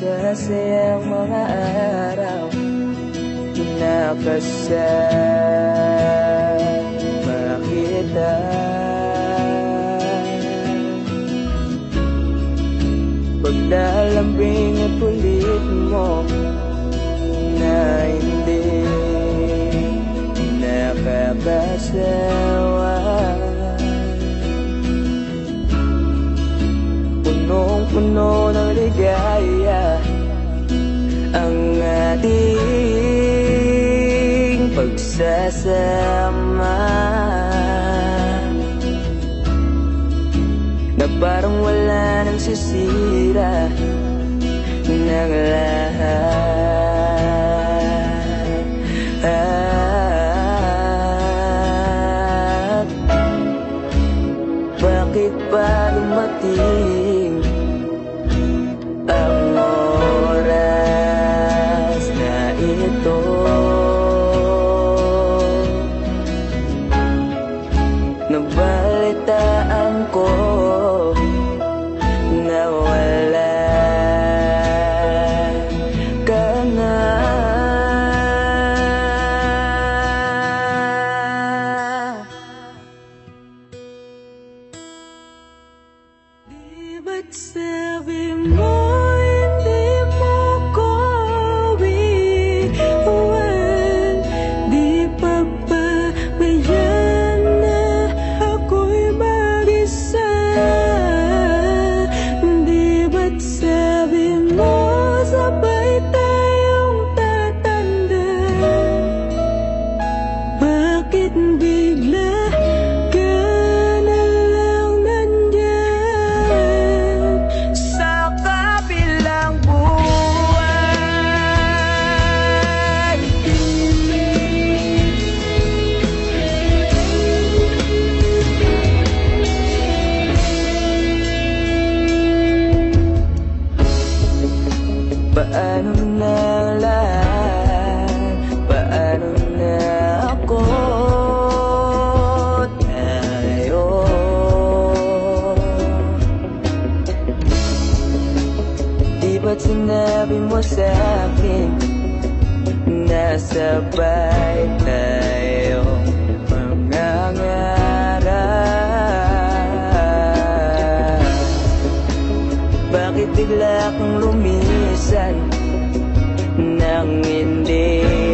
Masasayang mga araw. Nakasama kita Paglalambing at ulit mo Na hindi nakakasawa. Punong-puno ng ligaya Ang ating pagsasama. Na parang wala nang sisira Ng lahat There'll more. Sinabi mo sa akin Nasabay tayo mangangarap Bakit bigla kang lumisan Nang hindi